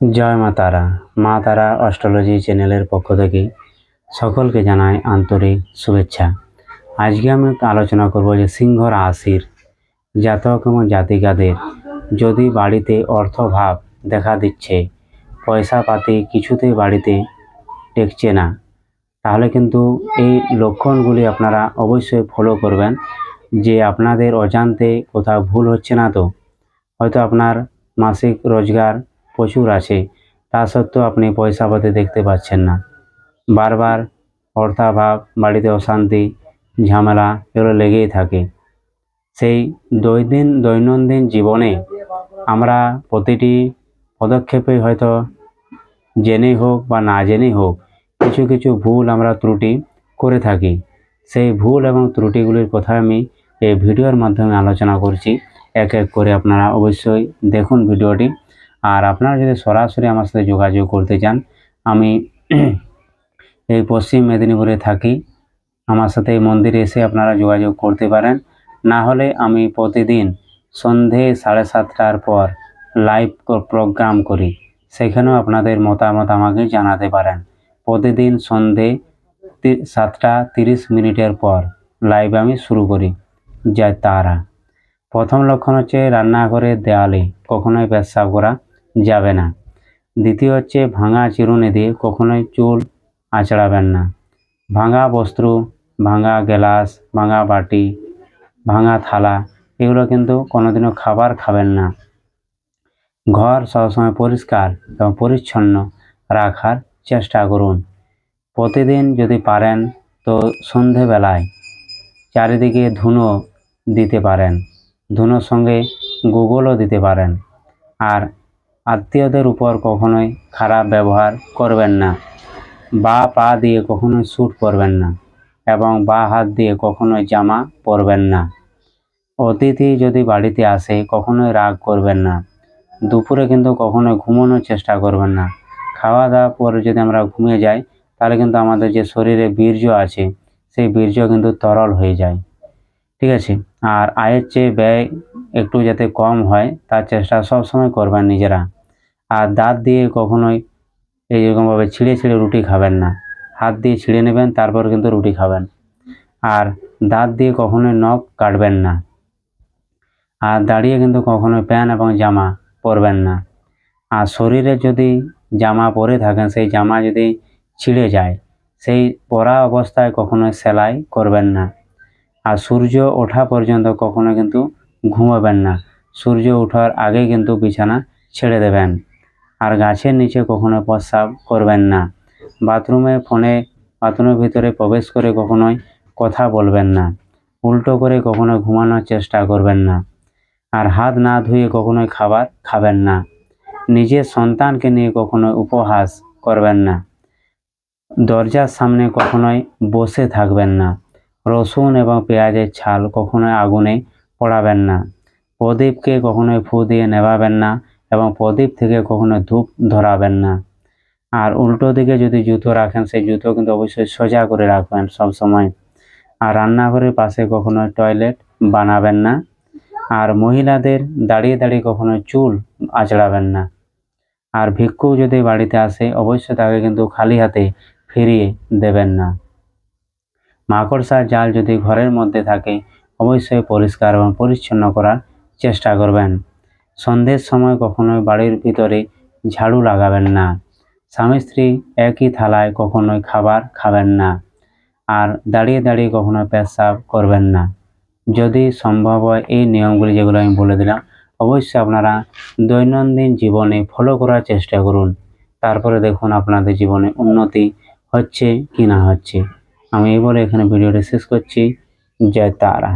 জয় মা তারা। মা তারা অস্ট্রোলজি চ্যানেলের পক্ষ থেকে সকলকে জানাই আন্তরিক শুভেচ্ছা। আজকে আমি আলোচনা করব যে সিংহ রাশির জাতক এবং জাতিকাদের যদি বাড়িতে অর্থভাব দেখা দিচ্ছে, পয়সা পাতি কিছুতেই বাড়িতে টেকছে না, তাহলে কিন্তু এই লক্ষণগুলি আপনারা অবশ্যই ফলো করবেন যে আপনাদের অজান্তে কোথাও ভুল হচ্ছে না তো। হয়তো আপনার মাসিক রোজগার প্রচুর আছে। তা সত্ত্বেও আপনি পয়সা পাতি দেখতে পাচ্ছেন না। বারবার অর্থাভাব, বাড়িতে অশান্তি, ঝামেলা এগুলো লেগেই থাকে। সেই দৈদিন দৈনন্দিন জীবনে আমরা প্রতিটি পদক্ষেপে হয়তো জেনেই হোক বা না জেনেই হোক কিছু কিছু ভুল আমরা ত্রুটি করে থাকি। সেই ভুল এবং ত্রুটিগুলির কথা আমি এই ভিডিওর মাধ্যমে আলোচনা করছি। এক এক করে আপনারা অবশ্যই দেখুন ভিডিওটি। আর আপনারা যদি সরাসরি আমার সাথে যোগাযোগ করতে চান, আমি এই পশ্চিম মেদিনীপুরে থাকি। আমার সাথে এই মন্দিরে এসে আপনারা যোগাযোগ করতে পারেন। না হলে আমি প্রতিদিন সন্ধে সাড়ে সাতটার পর লাইভ প্রোগ্রাম করি। সেখানেও আপনাদের মতামত আমাকে জানাতে পারেন। প্রতিদিন সন্ধে সাতটা তিরিশ মিনিটের পর লাইভ আমি শুরু করি যায় তারা। প্রথম লক্ষণ হচ্ছে রান্নাঘরের দেয়ালে কখনোই পেশাব করা। যাবে না। দ্বিতীয় হচ্ছে ভাঙা চিরুনি দিয়ে কখনোই চুল আঁচড়াবেন না। ভাঙা বস্ত্র, ভাঙা গ্লাস, ভাঙা বাটি, ভাঙা থালা, এগুলো কিন্তু কোনোদিনও খাবার খাবেন না। ঘর সবসময় পরিষ্কার এবং পরিচ্ছন্ন রাখার চেষ্টা করুন। প্রতিদিন যদি পারেন তো সন্ধেবেলায় চারিদিকে ধুনো দিতে পারেন। ধুনোর সঙ্গে গুগলও দিতে পারেন। আর আত্মীয়দের উপর কখনোই খারাপ ব্যবহার করবেন না। বা পা দিয়ে কখনোই শ্যুট করবেন না এবং বা হাত দিয়ে কখনোই জামা পরবেন না। অতিথি যদি বাড়িতে আসে, কখনোই রাগ করবেন না। দুপুরে কিন্তু কখনোই ঘুমানোর চেষ্টা করবেন না। খাওয়া দাওয়ার পরে যদি আমরা ঘুমিয়ে যাই, তাহলে কিন্তু আমাদের যে শরীরে বীর্য আছে, সেই বীর্য কিন্তু তরল হয়ে যায়। ঠিক আছে? আর আয়ের চেয়ে ব্যয় একটু যাতে কম হয়, তার চেষ্টা সবসময় করবেন নিজেরা। আর দাঁত দিয়ে কখনোই এইরকমভাবে ছিঁড়ে ছিঁড়ে রুটি খাবেন না। হাত দিয়ে ছিঁড়ে নেবেন, তারপর কিন্তু রুটি খাবেন। আর দাঁত দিয়ে কখনোই নখ কাটবেন না। আর দাঁড়িয়ে কিন্তু কখনোই প্যান্ট এবং জামা পরবেন না। আর শরীরে যদি জামা পরে থাকেন, সেই জামা যদি ছিঁড়ে যায়, সেই পরা অবস্থায় কখনোই সেলাই করবেন না। আর সূর্য ওঠা পর্যন্ত কখনো কিন্তু ঘুমাবেন না। সূর্য ওঠার আগে কিন্তু বিছানা ছেড়ে দেবেন। আর গাছের নিচে কখনো প্রস্রাব করবেন না। বাথরুমে, ফোনে, বাথরুমের ভিতরে প্রবেশ করে কখনোই কথা বলবেন না। উল্টো করে কখনো ঘুমানোর চেষ্টা করবেন না। আর হাত না ধুয়ে কখনোই খাবার খাবেন না। নিজের সন্তানকে নিয়ে কখনোই উপহাস করবেন না। দরজার সামনে কখনোই বসে থাকবেন না। রসুন এবং পেঁয়াজের ছাল কখনোই আগুনে পড়াবেন না। প্রদীপকে কখনোই ফু দিয়ে নেভাবেন না। এবং প্রদীপ থেকে কখনো ধূপ ধরাবেন না। আর উল্টো দিকে যদি জুতো রাখেন, সেই জুতো কিন্তু অবশ্যই সোজা করে রাখবেন সব সময় আর রান্নাঘরের পাশে কখনো টয়লেট বানাবেন না। আর মহিলাদের দাঁড়িয়ে দাঁড়িয়ে কখনো চুল আঁচড়াবেন না। আর ভিক্ষু যদি বাড়িতে আসে, অবশ্যই তাকে কিন্তু খালি হাতে ফিরিয়ে দেবেন না। মাকড়সার জাল যদি ঘরের মধ্যে থাকে, অবশ্যই পরিষ্কার এবং পরিচ্ছন্ন করার চেষ্টা করবেন। সন্ধ্যের সময় কখনোই বাড়ির ভিতরে ঝাড়ু লাগাবেন না। স্বামী স্ত্রী একই থালায় কখনোই খাবার খাবেন না আর দাঁড়িয়ে দাঁড়িয়ে কখনো পেশাব করবেন না। যদি সম্ভব হয় এই নিয়মগুলি যেগুলো আমি বলে দিলাম, অবশ্যই আপনারা দৈনন্দিন জীবনে ফলো করার চেষ্টা করুন। তারপরে দেখুন আপনাদের জীবনে উন্নতি হচ্ছে কি না হচ্ছে। আমি এই বলে এখানে ভিডিওটা শেষ করছি। জয় তারা।